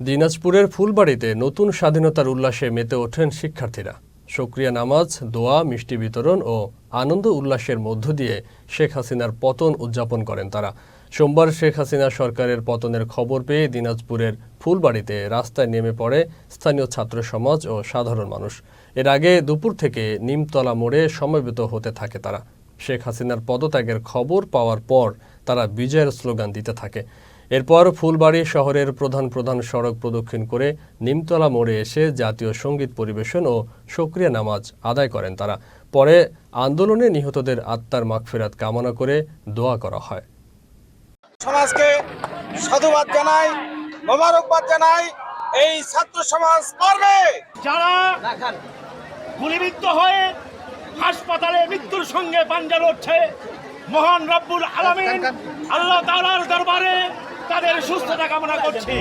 দিনাজপুরের ফুলবাড়িতে নতুন স্বাধীনতার উল্লাসে মেতে ওঠেন শিক্ষার্থীরা। সক্রিয়া নামাজ, দোয়া, মিষ্টি বিতরণ ও আনন্দ উল্লাসের মধ্য দিয়ে শেখ হাসিনার পতন উদযাপন করেন তারা। সোমবার শেখ হাসিনা সরকারের পতনের খবর পেয়ে দিনাজপুরের ফুলবাড়িতে রাস্তায় নেমে পড়ে স্থানীয় ছাত্র সমাজ ও সাধারণ মানুষ। এর আগে দুপুর থেকে নিমতলা মোড়ে সমবেত হতে থাকে তারা। শেখ হাসিনার পদত্যাগের খবর পাওয়ার পর তারা বিজয়ের স্লোগান দিতে থাকে। এরপর ফুলবাড়ি শহরের প্রধান প্রধান সড়ক প্রদক্ষিণ করে নিমতলা মোড়ে এসে জাতীয় সংগীত পরিবেশন ও সক্রিয় নামাজ আদায় করেন তারা। পরে আন্দোলনে নিহতদের আত্মার মাগফেরাত কামনা করে দোয়া করা হয়। সমাজকে সাধুবাদ জানাই মোবারকবাদ জানাই এই ছাত্র সমাজ পারবে যারা গুলিবিদ্ধ হয়ে হাসপাতালে মৃত্যুর সঙ্গে পাঞ্জা লড়ছে মহান রব্বুল আলমিন আল্লাহ তালার দরবারে তাদের সুস্থতা কামনা করছে।